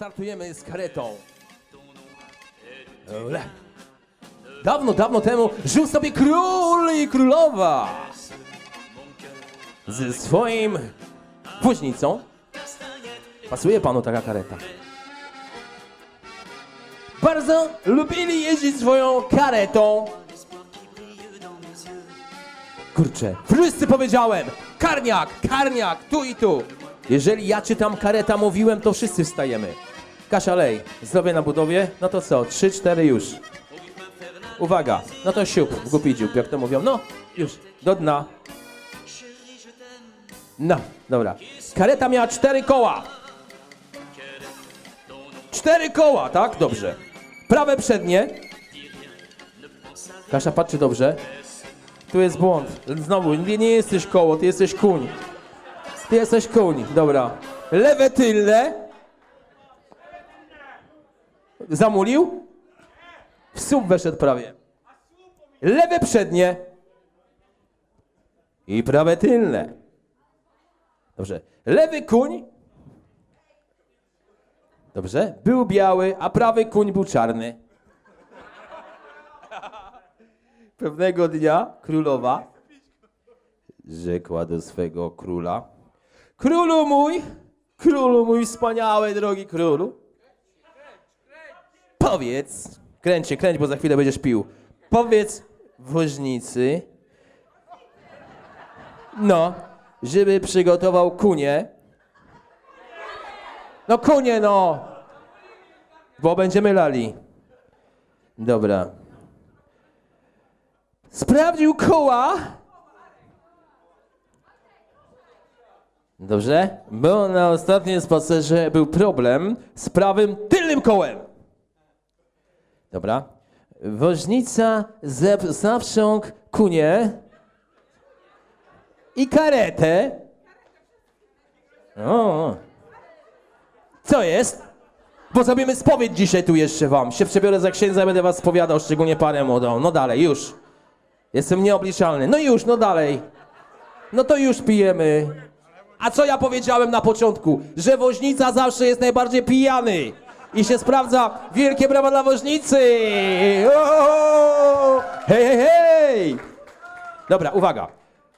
startujemy z karetą. Ole. Dawno, dawno temu żył sobie król i królowa ze swoim woźnicą. Pasuje panu taka kareta. Bardzo lubili jeździć swoją karetą. Kurczę, wszyscy powiedziałem! Karniak, karniak, tu i tu! Jeżeli ja czytam kareta mówiłem, to wszyscy wstajemy. Kasia Lej, zdrowie na budowie, no to co, trzy, cztery już. Uwaga, no to siup, w głupi jak to mówią. No, już, do dna. No, dobra. Kareta miała cztery koła. Cztery koła, tak? Dobrze. Prawe przednie. Kasia patrzy dobrze. Tu jest błąd. Znowu, nie, nie jesteś koło, ty jesteś kuń. Ty jesteś kuń, dobra. Lewe tylne. Zamulił? W słup weszedł prawie. Lewe przednie. I prawe tylne. Dobrze. Lewy kuń. Dobrze. Był biały, a prawy kuń był czarny. Pewnego dnia królowa rzekła do swego króla: Królu mój, królu mój wspaniały, drogi królu, powiedz, kręć się, kręć, bo za chwilę będziesz pił. Powiedz woźnicy, no, żeby przygotował kunię. No kunie, no, bo będziemy lali. Dobra. Sprawdził koła. Dobrze, bo na ostatnim spacerze był problem z prawym tylnym kołem. Dobra. Woźnica zawsząg kunię i karetę. O. Co jest? Bo zrobimy spowiedź dzisiaj tu jeszcze wam. Się przebiorę za księdza, będę was spowiadał, szczególnie parę młodą. No dalej, już. Jestem nieobliczalny. No już, no dalej. No to już pijemy. A co ja powiedziałem na początku? Że woźnica zawsze jest najbardziej pijany. I się sprawdza. Wielkie brawa dla woźnicy! Hej, hej, hej! Dobra, uwaga.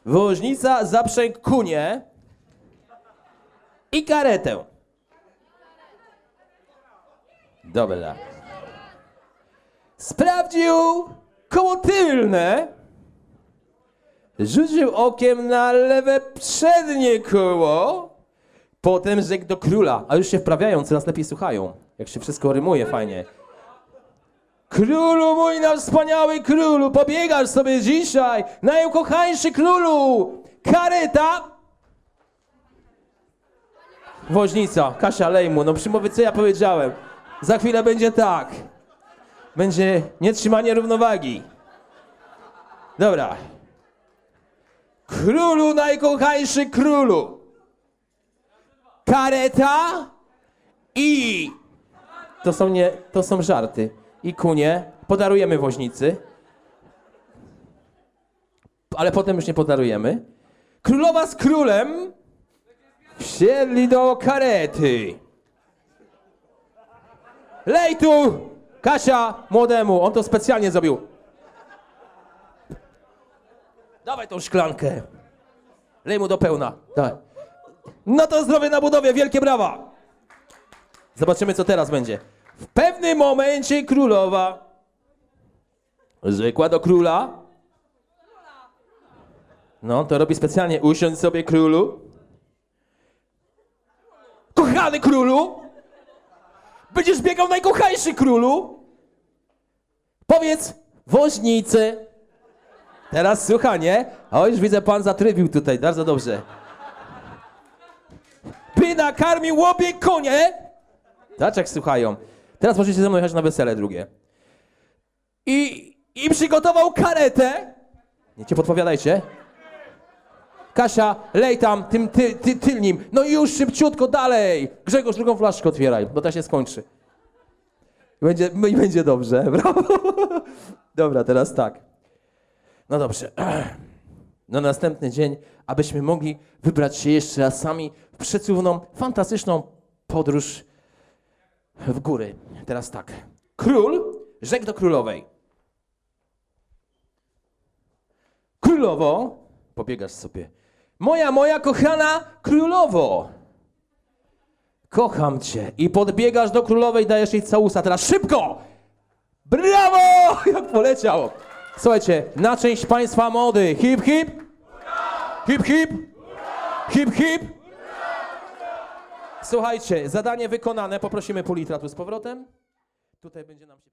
Woźnica zaprzęg kunię i karetę. Dobra. Sprawdził koło tylne. Rzucił okiem na lewe przednie koło. Potem rzekł do króla, a już się wprawiają, coraz lepiej słuchają. Jak się wszystko rymuje fajnie. Królu mój nasz wspaniały królu, pobiegasz sobie dzisiaj, najukochańszy królu! Kareta! Woźnica, Kasia Lejmu, no przymowy co ja powiedziałem. Za chwilę będzie tak. Będzie nietrzymanie równowagi. Dobra. Królu najkochańszy królu. Kareta i to są nie, to są żarty. I kunie podarujemy woźnicy. Ale potem już nie podarujemy. Królowa z królem wsiedli do karety. Lej tu! Kasia młodemu, on to specjalnie zrobił. Dawaj tą szklankę. Lej mu do pełna. Dawaj. No to zdrowie na budowie, wielkie brawa. Zobaczymy, co teraz będzie. W pewnym momencie królowa rzekła do króla. No, to robi specjalnie. Usiądź sobie, królu. Kochany królu! Będziesz biegał najkochańszy królu! Powiedz woźnicy. Teraz słuchanie. O, już widzę, pan zatrybił tutaj, bardzo dobrze. By nakarmił łobie konie. Zobacz, jak słuchają. Teraz możecie ze mną jechać na wesele drugie. I, i przygotował karetę. Nie cię podpowiadajcie. Kasia, lej tam tym ty, ty, tylnim. No już szybciutko dalej. Grzegorz, drugą flaszkę otwieraj, bo ta się skończy. Będzie, no i będzie dobrze, brawo. Dobra, teraz tak. No dobrze. Na następny dzień, abyśmy mogli wybrać się jeszcze raz sami w przecudowną, fantastyczną podróż w góry. Teraz tak. Król rzekł do królowej. Królowo, pobiegasz sobie. Moja, moja kochana królowo. Kocham cię. I podbiegasz do królowej, dajesz jej całusa. Teraz szybko! Brawo! Jak poleciał. Słuchajcie, na część państwa mody. Hip, hip. Hip, hip. Hip, hip. Słuchajcie, zadanie wykonane. Poprosimy pół litra tu z powrotem. Tutaj będzie nam się...